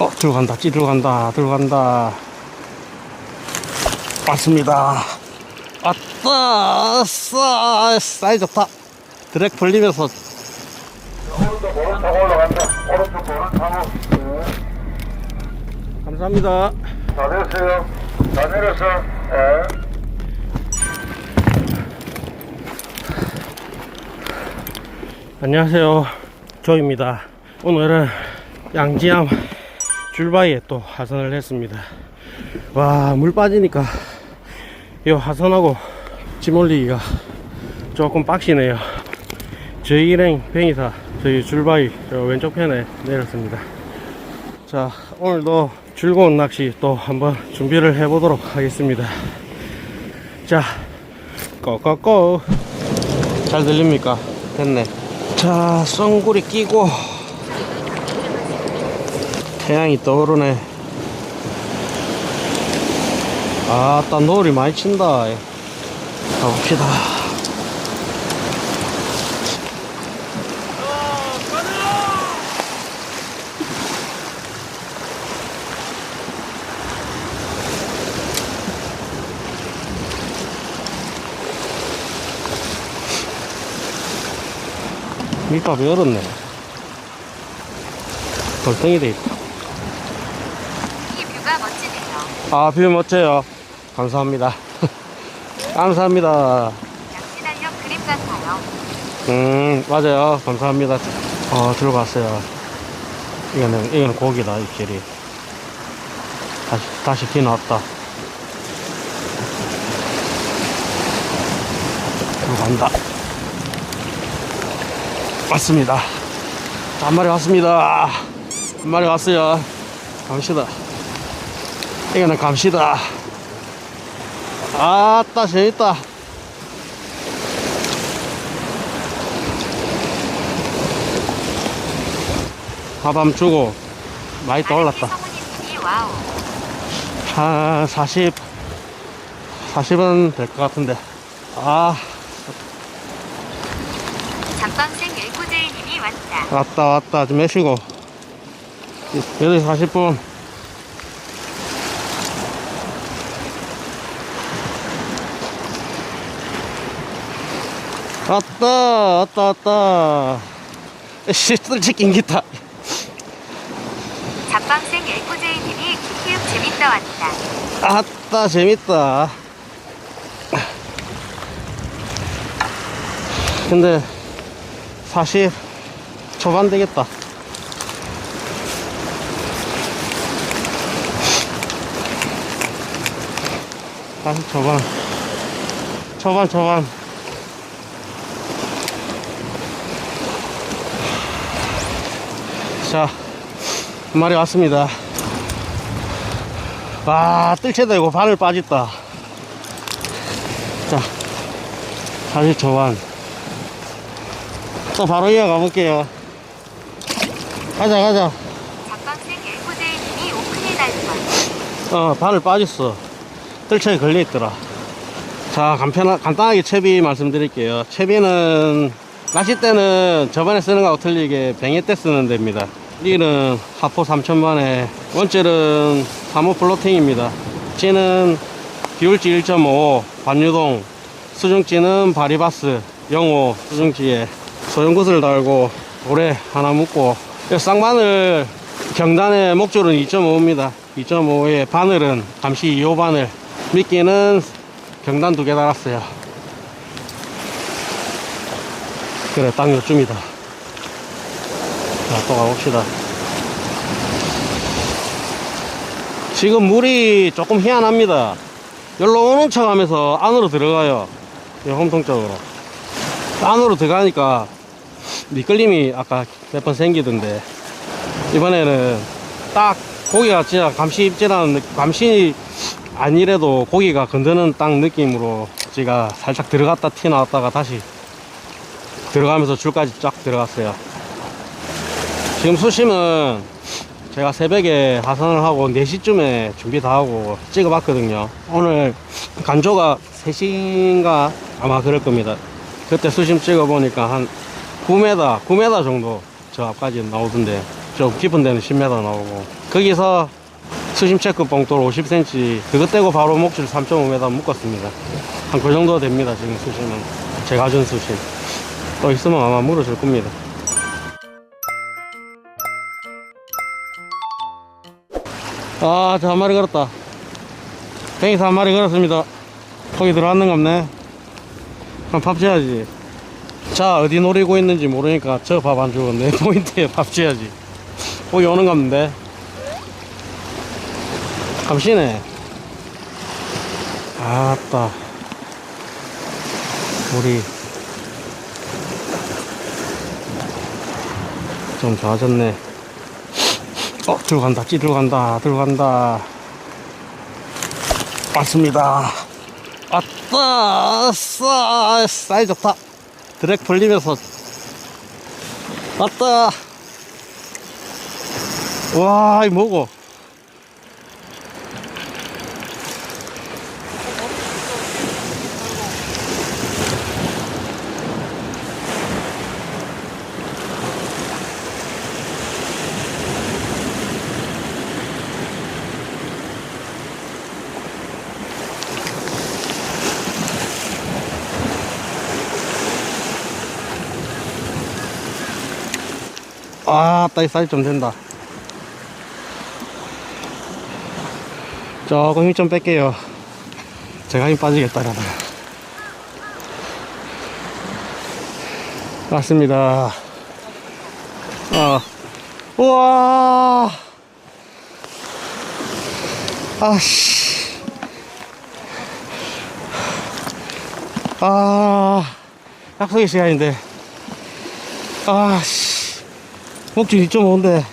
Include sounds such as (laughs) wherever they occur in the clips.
어, 들어간다, 찌들어간다, 들어간다. 왔습니다. 왔다, 싸, 사이 좋다. 드랙 오른쪽 올라간다. 오른쪽. 네. 감사합니다. 다 됐어요. 다 내렸어. 예. 안녕하세요. 조입니다. 오늘은 양지암 줄바위에 또 하선을 했습니다. 와, 물 빠지니까 이 하선하고 짐 올리기가 조금 빡시네요. 저희 일행 뱅이사 저희 줄바위 저 왼쪽 편에 내렸습니다. 자, 오늘도 즐거운 낚시 또 한번 준비를 해보도록 하겠습니다. 자, 고고고. 잘 들립니까? 됐네. 자, 썬구리 끼고 태양이 떠오르네. 아따 노을이 많이 친다. 가봅시다. 밑밥이 얼었네. 돌덩이 돼 있다. 이 뷰가 멋지네요. 아, 뷰 멋져요. 감사합니다. (laughs) 감사합니다. 양지달력 그림 같아요. 음, 맞아요. 감사합니다. 어, 들어갔어요. 이거는, 이거는 고기다, 입질이. 다시, 다시 비 나왔다. 들어간다. 왔습니다. 자, 한 마리 왔습니다. 한 마리 왔어요. 갑시다. 이거는 갑시다. 아따, 재밌다. 밥함 주고 많이 더 올랐다. 성훈이 와우. 한 40, 40은 될 것 같은데. 아, 잠방생 일구제이님이 왔다. 왔다, 왔다. 좀 매시고. 8시 40분. 왔다, 왔다, 왔다. 씨, 뜰치 낑기다. 잠방생 일구제이님이 키키육 재밌다 왔다. 아따 재밌다 근데 40 초반 되겠다 사십 초반 초반 초반 자 한 마리 왔습니다 와, 뜰채다 이거 바늘 빠졌다. 자, 사실 저반. 또 바로 이어가 볼게요. 가자, 가자. 잠방생 일구제이님이 오픈이 날 것. 어, 바늘 빠졌어. 뜰채에 걸려있더라. 자, 간편, 간단하게 채비 말씀드릴게요. 채비는, 낚싯대는 저번에 쓰는 거하고 틀리게 뱅에 때 쓰는 데입니다. 리는 하포 3000만에, 원줄은 3호 플로팅입니다. 찌는 비올지 1.5, 반유동, 수중찌는 바리바스 05 수중찌에 소형굿을 달고 고래 하나 묶고 이 쌍바늘 경단의 목줄은 2.5입니다. 2.5에 바늘은 감시 2호 바늘 미끼는 경단 두 개 달았어요. 그래 딱 요쯤이다. 자, 또 가봅시다. 지금 물이 조금 희한합니다. 열로 오는 척 하면서 안으로 들어가요. 이 홈통 쪽으로. 안으로 들어가니까 미끌림이 아까 몇 번 생기던데 이번에는 딱 고기가 진짜 감시 입질하는 느- 감시 아니래도 고기가 건드는 딱 느낌으로 제가 살짝 들어갔다 튀 나왔다가 다시 들어가면서 줄까지 쫙 들어갔어요. 지금 수심은 제가 새벽에 하선을 하고 4시쯤에 준비 다 하고 찍어봤거든요. 오늘 간조가 3시인가 아마 그럴 겁니다. 그때 수심 찍어보니까 한 9m, 9m 정도 저 앞까지 나오던데 좀 깊은 데는 10m 나오고 거기서 수심 체크 봉돌 50cm 그것 떼고 바로 목줄 3.5m 묶었습니다 한 그 정도 됩니다 지금 수심은 제가 준 수심 또 있으면 아마 물어줄 겁니다 아, 저 한 마리 걸었다. 뱅이서 한 마리 걸었습니다. 거기 들어왔는 없네. 그럼 밥 줘야지. 자, 어디 노리고 있는지 모르니까 저 밥 안 주고 내 (laughs) 포인트에 밥 줘야지. 거기 오는 겁는데. 감시네. 아따. 물이 좀 좋아졌네. 어, 들어간다, 찌 들어간다, 들어간다. 왔습니다. 왔다, 아싸, 사이 좋다. 드랙 풀리면서. 왔다. 와, 이 뭐고? 아, 따 이 사이 좀 된다. 조금 힘 좀 뺄게요. 제가 힘 빠지겠다, 그러다. 맞습니다. 어. 우와. 아씨. 아, 약속의 시간인데. 아씨. 목줄 2.5인데.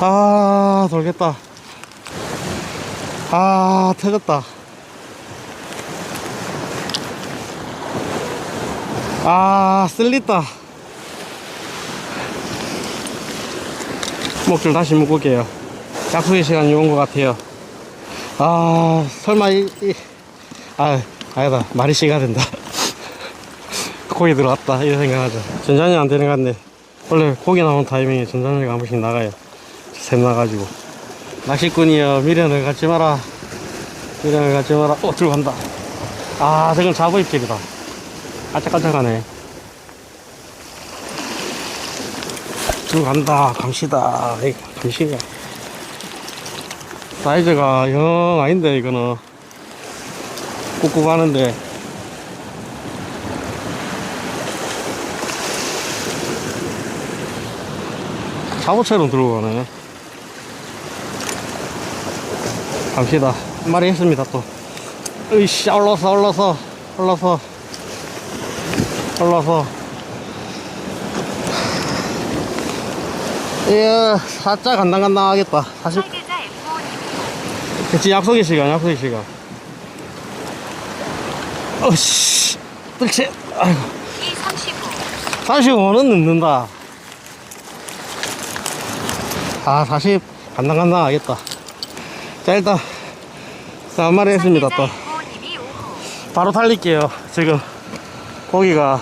아, 돌겠다. 아, 터졌다. 아, 쓸리다. 목줄 다시 묶을게요. 약속의 시간 이 온 것 같아요. 아, 설마 이, 이 아, 아니다. 말이 씨가 된다. 고기 들어왔다. 이런 생각하죠. 전자이 안 되는 것 같네. 원래 고기 나오는 타이밍에 전자이가 한 번씩 나가요. 샘 나가지고. 낚시꾼이여, 미련을 갖지 마라. 미련을 갖지 마라. 어, 들어간다. 아, 저건 잡어입질이다. 깔짝깔짝하네. 들어간다. 감시다. 이 감시가. 사이즈가 영 아닌데, 이거는. 꾹꾹 하는데. 잡어처럼 들어가네 갑시다. 한 마리 했습니다 또. 으이씨 올라서 올라서 올라서. 올라서. 이야 살짝 간당간당하겠다. 사실 설계자 F5님 그치 약속의 시간 약속의 시간 어씨. 뜰채. 아이고. E35 45는 늦는다. 아 40 간당간당 하겠다. 자 일단 자, 한 마리 했습니다 또. F5님이 오고 바로 달릴게요 지금. 고기가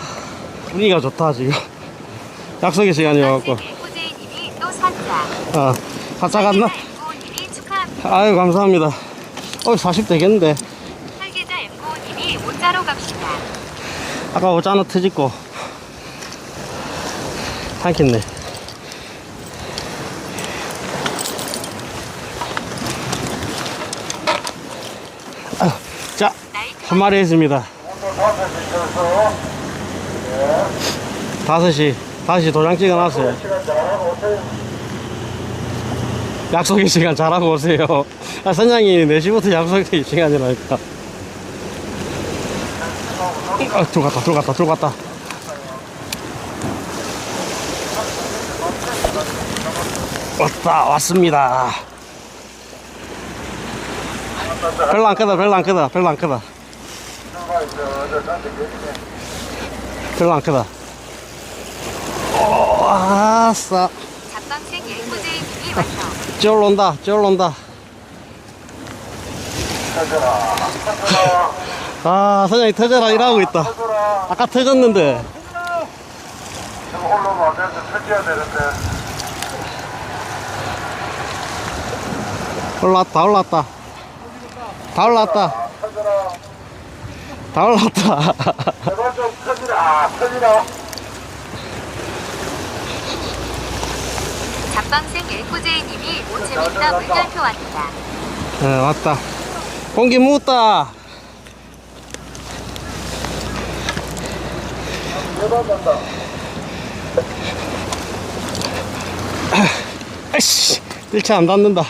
분위기가 좋다 지금. 약속의 시간이어갖고. 아 살짝 안 나? F5님이 축하합니다. 아유 감사합니다. 어, 40 되겠는데 설계자 F5님이 오자로 갑시다 아까 오자나 트집고 삼켰네 아유, 자, 한 마리 했습니다. 다섯 시, 다섯 시 도장 찍어놨어요. 약속의 시간 잘하고 오세요. 아, 선장님, 4시부터 약속의 시간이라니까. 아, 들어갔다, 들어갔다, 들어갔다. 왔다, 왔습니다. 별로 안 크다, 별로 안 크다, 별로 안 크다. 별로 안 크다. 오, 아싸. 쫄 온다, 쫄 온다. (laughs) 아, 사장님 터져라 일하고 있다. 터져라. 아까 터졌는데. 지금 안 되는데 터져야 되는데. 올라왔다, 다 올라왔다. 다 올라왔다. 아, 터져라. 다 올라왔다. 제발 좀 터지라. 터지라. 잡방생 엘코제이님이 오 재밌다 물결표 왔다. 네, 왔다. 공기 묻다. 대단한다. 아이씨, 일차 안 닿는다.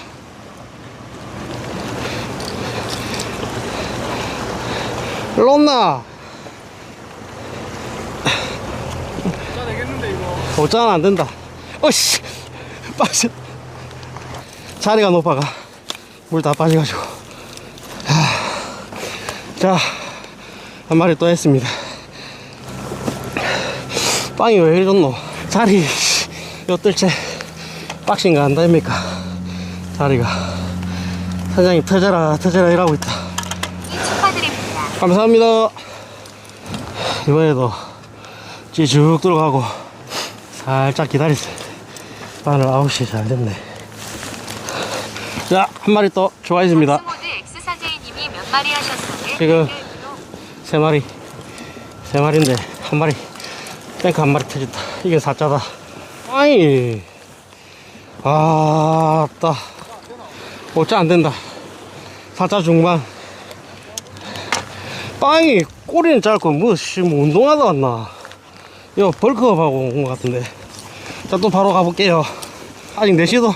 일로 온나? 도짠 안 된다. 어씨, 빠져. 자리가 높아가. 물 다 빠져가지고. 하, 자, 한 마리 또 했습니다. 빵이 왜 이렇노? 자리, 씨, 요 뜰채. 빡신 거 안다입니까? 자리가. 사장님 터져라, 터져라 이러고 있다. 이 축하드립니다. 감사합니다. 이번에도 찌쭉 들어가고 살짝 기다리세요. 바늘 9시 잘 됐네. 자, 한 마리 또 좋아했습니다. 스모드 X사제이님이 몇 마리 하셨어요? 지금 세 마리. 세 마리인데 한 마리. 뱅크 한 마리 터졌다. 이게 사자다. 아이. 아 따. 어짜 안 된다. 사자 중반. 빵이 꼬리는 짧고 뭐, 씨, 뭐 운동하다 왔나. 이거 벌크업하고 온 것 같은데. 자, 또 바로 가볼게요. 아직 4시도,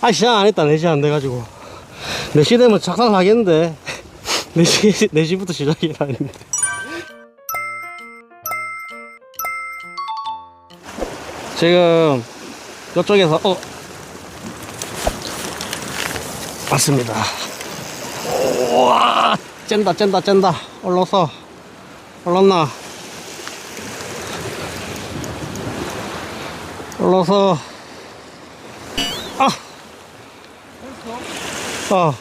아직 시작 안 했다. 4시 안 돼가지고. 4시 되면 작살 나겠는데. 4시, (laughs) 4시부터 시작이라는데. 지금, 이쪽에서, 어, 왔습니다. 우와, 짠다, 짠다, 짠다. 올라서. 올랐나? 올라서. 아! 어.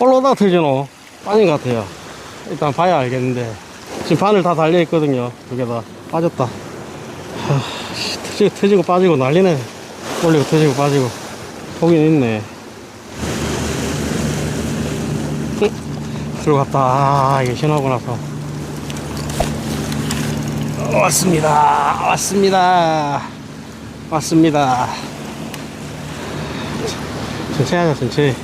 올라오다 터지노. 빠진 것 같아요. 일단 봐야 알겠는데. 지금 바늘 다 달려 있거든요. 두개 다. 빠졌다. 하, 씨, 터지고, 터지고 빠지고 난리네. 올리고 터지고 빠지고. 보긴 있네. 들어갔다. 아, 이게 신하고 나서. 어, 왔습니다. 왔습니다. 왔습니다. 천천히 하자, 천천히.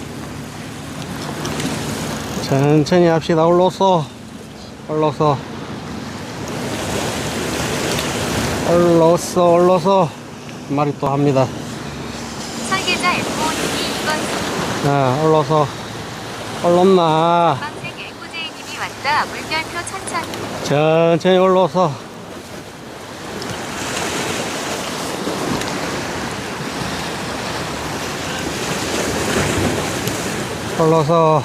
천천히 합시다. 올라서. 올라서. 올라서, 올라서. 한 마리 또 합니다. 설계자 M5님이 이건 자, 올라서. 올랐나. 잡방생 엘코제이님이 왔다 물결표 천천히. 천천히 올라서 올라서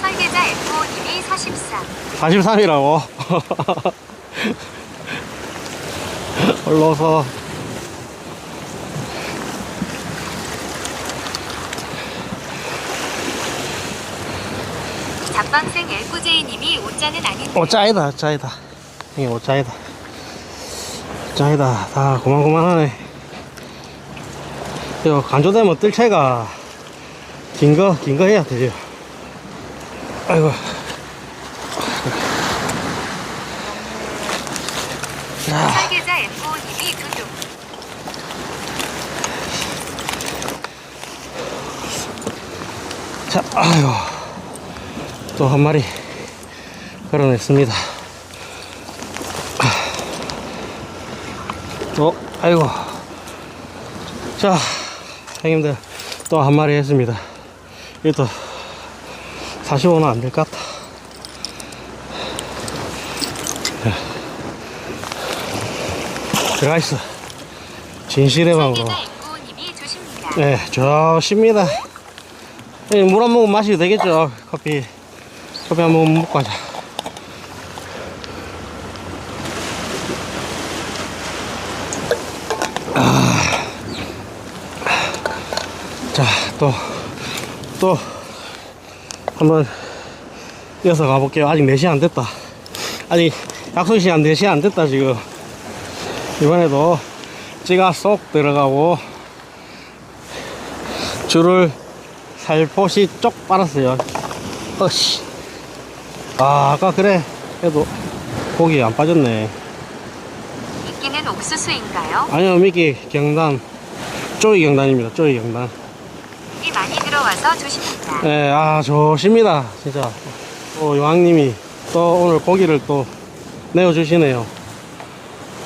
설계자 M5님이 43. 43이라고 올라서. 잡방생 엘코제이님이 오자는 아닌데. 오짜이다 오짜이다. 이게 오짜이다. 오짜이다. 다 고만고만하네. 이거 간조되면 뜰채가 긴 거 긴 거 해야 되죠 아이고. 자 설계자 M5님이 두둑. 자, 아유, 또 한 마리 걸어냈습니다. 또, 아이고. 자, 형님들, 또 한 마리 했습니다. 이것도 45는 안 될 것 같다. 들어가 있어. 진실의 방으로. 설계자 M5님이 주십니다. 네, 좋습니다. 물 한 모금 마셔도 되겠죠, 커피. 커피 한 모금 먹고 가자. 아. 자, 또, 또, 한번 이어서 가볼게요. 아직 4시 안 됐다. 아직 약속 시간 4시 안 됐다, 지금. 이번에도 찌가 쏙 들어가고, 줄을 살포시 쪽 빨았어요. 어씨. 아, 아까 그래. 해도 고기 안 빠졌네. 미끼는 옥수수인가요? 아니요, 미끼 경단. 쪼이 경단입니다. 쪼이 경단. 물이 많이 들어와서 조심합니다. 네, 아, 좋습니다. 진짜. 또 여왕님이 또 오늘 고기를 또 내어주시네요.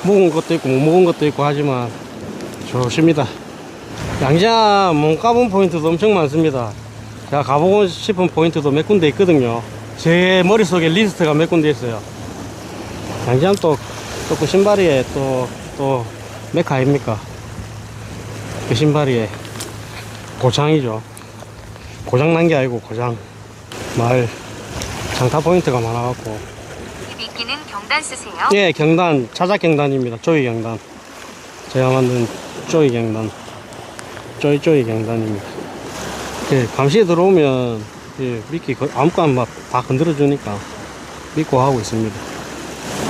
묵은 것도 있고, 못 묵은 것도 있고 하지만 좋습니다. 양자 못 가본 포인트도 엄청 많습니다. 제가 가보고 싶은 포인트도 몇 군데 있거든요. 제 머릿속에 리스트가 몇 군데 있어요. 양지암 또, 또그 신발이에 또, 또, 메카 아닙니까? 그 신발이에 고창이죠. 고장 난 게 아니고 고장. 마을 장타 포인트가 많아갖고. 이 미끼는 경단 쓰세요? 예, 경단, 자작 경단입니다. 쪼이 경단. 제가 만든 쪼이 경단. 쪼이 쪼이 경단입니다. 예, 감시에 들어오면, 예, 미끼 거- 아무거나 막다 건드려 주니까 믿고 하고 있습니다.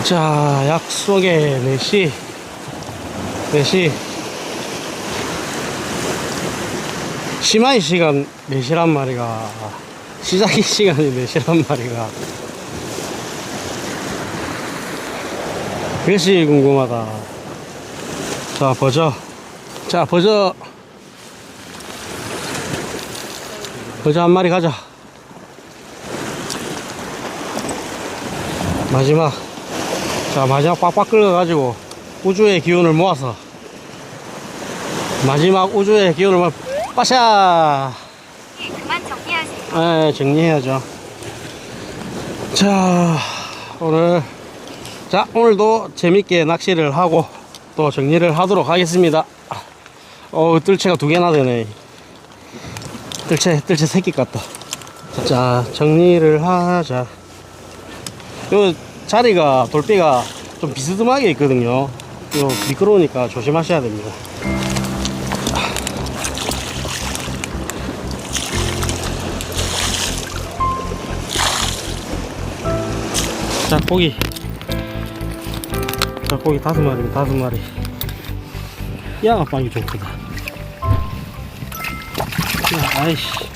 자, 약속의 4시. 4시. 심한 시간 4시란 말이가, 시작이 시간이 4시란 말이가. 그것이 궁금하다. 자, 버저. 자, 버저. 버저 한 마리 가자. 마지막. 자, 마지막 빡빡 끓여가지고 우주의 기운을 모아서 마지막 우주의 기운을 모아 빠샤! 예, 그만 정리하세요. 네, 정리해야죠. 자, 오늘, 자, 오늘도 재밌게 낚시를 하고 또 정리를 하도록 하겠습니다. 어, 뜰채가 두 개나 되네. 뜰채, 뜰채 새끼 같다. 자, 정리를 하자. 요 자리가, 돌비가 좀 비스듬하게 있거든요. 요 미끄러우니까 조심하셔야 됩니다. 자, 고기. 자, 고기 다섯 마리입니다, 다섯 마리. 야가 빵이 좀 크다. 야, 아이씨.